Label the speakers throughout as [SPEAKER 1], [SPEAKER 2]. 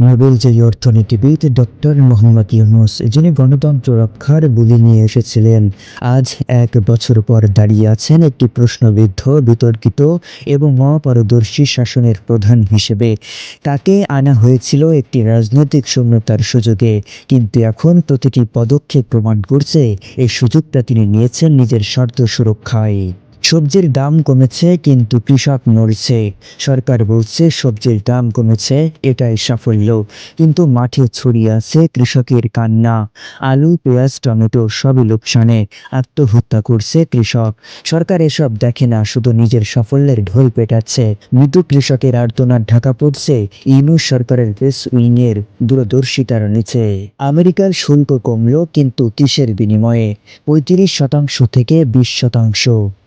[SPEAKER 1] নোবেলজয়ী অর্থনীতিবিদ ডক্টর মোহাম্মদ ইউনুস, যিনি গণতন্ত্র রক্ষার বুলি নিয়ে এসেছিলেন, আজ এক বছর পর দাঁড়িয়ে আছেন একটি প্রশ্নবিদ্ধ, বিতর্কিত এবং অপারদর্শী শাসনের প্রধান হিসেবে। তাকে আনা হয়েছিল একটি রাজনৈতিক শূন্যতার সুযোগে, কিন্তু এখন প্রতিটি পদক্ষেপ প্রমাণ করছে, এই সুযোগটা তিনি নিয়েছেন নিজের স্বার্থ সুরক্ষায়। সবজির দাম কমেছে, কিন্তু কৃষক নড়ছে সরকার বলছে সবজির দাম কমেছে, এটাই সাফল্য। কিন্তু মাঠে ছড়িয়ে আছে কৃষকের কান্না। আলু, পেঁয়াজ, টমেটো সবই লোকসানে। আত্মহত্যা করছে কৃষক। সরকার এসব দেখে না, শুধু নিজের সাফল্যের ঢোল পেটাচ্ছে। মৃত কৃষকের আর্তনাদ ঢাকা পড়ছে ইউনুস সরকারের বেস উইংয়ের দূরদর্শিতার নিচে। আমেরিকার শুল্ক কমল, কিন্তু কিসের বিনিময়ে? পঁয়ত্রিশ শতাংশ থেকে বিশ শতাংশ।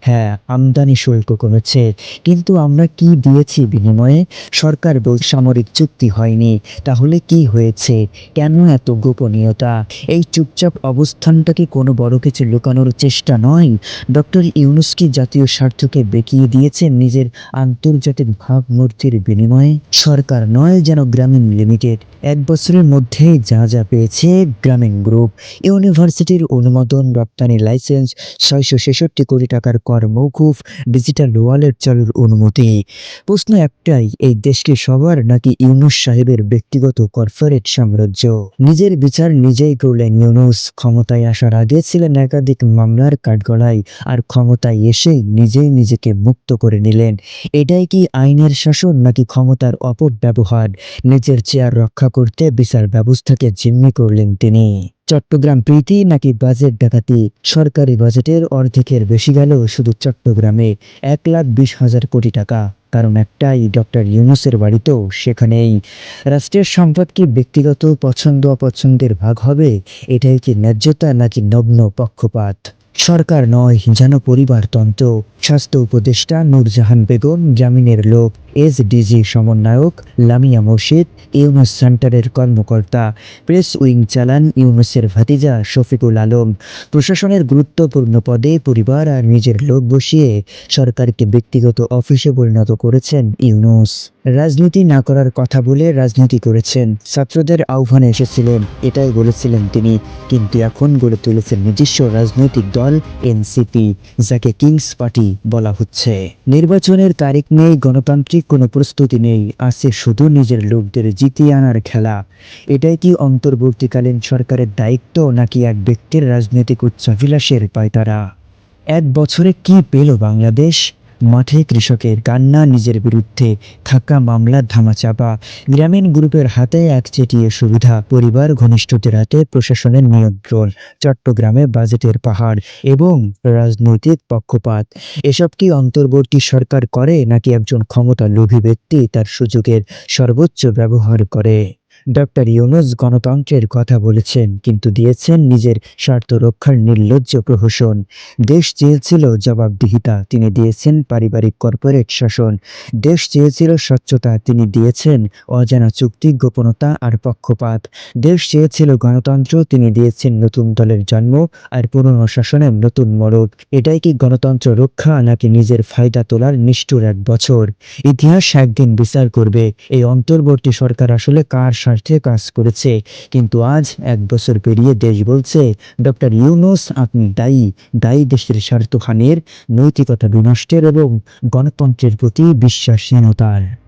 [SPEAKER 1] হ্যাঁ আমদানি শুল্ক কমেছে। কিন্তু আমরা কি দিয়েছি বিনিময়ে? সরকার বল সামরিক চুক্তি হয়নি। তাহলে কি হয়েছে? কেন এত গোপনীয়তা? এই চুপচাপ অবস্থানটা কি কোনো বড় কিছু লুকানোর চেষ্টা নয়? ডক্টর ইউনুস কি জাতীয় স্বার্থকে বেঁকিয়ে দিয়েছেন নিজের আন্তর্জাতিক ভাবমূর্তির বিনিময়ে? সরকার নয় যেন গ্রামীণ লিমিটেড। এক বছরের মধ্যেই যা যা পেয়েছে গ্রামীণ গ্রুপ। ইউনিভার্সিটির অনুমোদন, রপ্তানি লাইসেন্স, ছয়শো ছেষট্টি কোটি টাকার কর মৌকুফ ডিজিটাল ওয়ালেট চালুর অনুমতি। প্রশ্ন একটাই, এই দেশকে সবার নাকি ইউনুস সাহেবের ব্যক্তিগত কর্পোরেট সাম্রাজ্য? নিজের বিচার নিজেই করলেন ইউনুস। ক্ষমতায় আসার আগে ছিলেন একাধিক মামলার কাঠগড়ায় আর ক্ষমতায় এসেই নিজেই নিজেকে মুক্ত করে নিলেন। এটাই কি আইনের শাসন নাকি ক্ষমতার অপব্যবহার? নিজের চেয়ার রক্ষা করতে বিচার ব্যবস্থাকে জিম্মি করলেন তিনি। চট্টগ্রাম প্রীতি নাকি বাজেট ডাকাতি সরকারি বাজেটের অর্ধেকের বেশি গেল শুধু চট্টগ্রামে এক লাখ বিশ হাজার কোটি টাকা। কারণ একটাই ডক্টর ইউনুসের বাড়িতেও সেখানেই। রাষ্ট্রের সম্পদ কি ব্যক্তিগত পছন্দ অপছন্দের ভাগ হবে? এটাই কি ন্যায্যতা নাকি নগ্ন পক্ষপাত? সরকার নয়, যেন পরিবারতন্ত্র। স্বাস্থ্য উপদেষ্টা নূরজাহান বেগম, জামিনের লোক এসডিজি সমন্বয়ক লামিয়া মুর্শিদ, ইউনুস সেন্টারের কর্মকর্তা, প্রেস উইং চালান ইউনুসের ভাতিজা শফিকুল আলম। প্রশাসনের গুরুত্বপূর্ণ পদে পরিবার আর নিজের লোক বসিয়ে সরকারকে ব্যক্তিগত অফিসে পরিণত করেছেন ইউনুস। রাজনীতি না করার কথা বলে রাজনীতি করেছেন, ছাত্রদের আহ্বানে এসেছিলেন, এটাই বলেছিলেন তিনি। কিন্তু এখন গড়ে তুলেছেন নিজস্ব রাজনৈতিক দল এনসিপি, যাকে কিংস পার্টি বলা হচ্ছে। নির্বাচনের তারিখ নেই, গণতান্ত্রিক কোনো প্রস্তুতি নেই, আছে শুধু নিজের লোকদের জিতিয়ে আনার খেলা। এটাই কি অন্তর্বর্তীকালীন সরকারের দায়িত্ব, নাকি এক ব্যক্তির রাজনৈতিক উচ্চাভিলাষের পায় তারা এক বছরে কি পেল বাংলাদেশ? মাঠে কৃষকের কান্না, নিজের বিরুদ্ধে থাকা মামলার ধামাচাপা। গ্রামীণ গ্রুপের হাতে একচেটিয়ে সুবিধা, পরিবার ঘনিষ্ঠদের হাতে প্রশাসনের নিয়ন্ত্রণ, চট্টগ্রামে বাজেটের পাহাড় এবং রাজনৈতিক পক্ষপাত। এসব কি অন্তর্বর্তী সরকার করে, নাকি একজন ক্ষমতা লোভী ব্যক্তি তার সুযোগের সর্বোচ্চ ব্যবহার করে? ডক্টর ইউনুস গণতন্ত্রের কথা বলেছেন, কিন্তু দিয়েছেন নিজের স্বার্থ রক্ষার নির্লজ্জ প্রহসন। দেশ চেয়েছিল জবাবদিহিতা, তিনি দিয়েছেন পারিবারিক কর্পোরেট শাসন। দেশ চেয়েছিল স্বচ্ছতা, তিনি দিয়েছেন অজানা চুক্তি, গোপনতা আর পক্ষপাত। দেশ চেয়েছিল গণতন্ত্র, তিনি দিয়েছেন নতুন দলের জন্ম আর পুরনো শাসনের নতুন মরদ এটাই কি গণতন্ত্র রক্ষা নাকি নিজের ফায়দা তোলার নিষ্ঠুর এক বছর? ইতিহাস একদিন বিচার করবে। এই অন্তর্বর্তী সরকার আসলে কার স্বার্থে কাজ করেছে। কিন্তু আজ এক বছর পেরিয়ে দেশ বলছে, ডক্টর ইউনুস, আপনি দায়ী। দায়ী দেশের স্বার্থ খানের নৈতিকতা বিনষ্টের এবং গণতন্ত্রের প্রতি বিশ্বাসহীনতার।